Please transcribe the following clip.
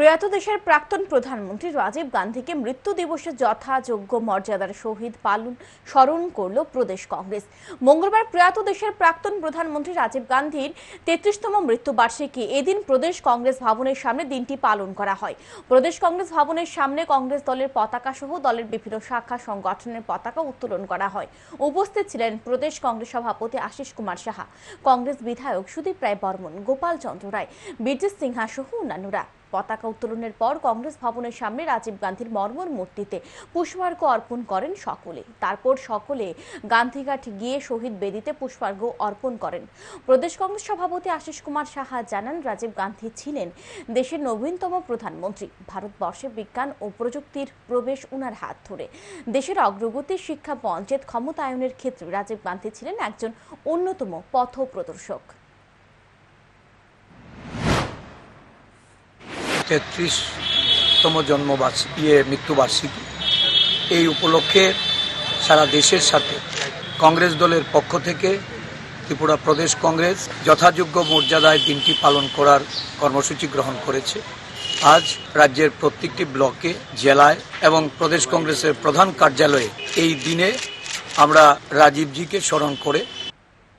প্রয়াত দেশের প্রাক্তন প্রধানমন্ত্রী রাজীব গান্ধীকে মৃত্যু দিবসে যথাযোগ্য মর্যাদার সহিত পালন, স্মরণ করল প্রদেশ কংগ্রেস। মঙ্গলবার প্রয়াত দেশের প্রাক্তন প্রধানমন্ত্রী রাজীব গান্ধীর তেত্রিশতম মৃত্যুবার্ষিকী। এদিন প্রদেশ কংগ্রেস ভবনের সামনে দিনটি পালন করা হয়। প্রদেশ কংগ্রেস ভবনের সামনে কংগ্রেস দলের পতাকা সহ দলের বিভিন্ন শাখা সংগঠনের পতাকা উত্তোলন করা হয়। উপস্থিত ছিলেন প্রদেশ কংগ্রেস সভাপতি আশিস কুমার সাহা, কংগ্রেস বিধায়ক সুদীপ রায় বর্মন গোপাল চন্দ্র রায়, বীরজিৎ সিনহা সহ অন্যান্যরা। পতাকা উত্তোলনের পর কংগ্রেস ভবনের সামনে রাজীব গান্ধীর মর্মর মূর্তিতে পুষ্পার্ঘ্য অর্পণ করেন সকলে। তারপর সকলে গান্ধীঘাট গিয়ে শহীদ বেদিতে পুষ্পার্ঘ্য অর্পণ করেন। প্রদেশ কংগ্রেস সভাপতি আশিস কুমার সাহা জানান, রাজীব গান্ধী ছিলেন দেশের নবীনতম প্রধানমন্ত্রী। ভারতবর্ষে বিজ্ঞান ও প্রযুক্তির প্রবেশ উনার হাত ধরে। দেশের অগ্রগতি, শিক্ষা, পঞ্চায়েত ক্ষমতায়নের ক্ষেত্রে রাজীব গান্ধী ছিলেন একজন অন্যতম পথ প্রদর্শক তেত্রিশতম জন্মবার্ষিকী ইয়ে মৃত্যুবার্ষিকী। এই উপলক্ষে সারা দেশের সাথে কংগ্রেস দলের পক্ষ থেকে ত্রিপুরা প্রদেশ কংগ্রেস যথাযোগ্য মর্যাদায় দিনটি পালন করার কর্মসূচি গ্রহণ করেছে। আজ রাজ্যের প্রত্যেকটি ব্লকে, জেলায় এবং প্রদেশ কংগ্রেসের প্রধান কার্যালয়ে এই দিনে আমরা রাজীবজিকে স্মরণ করে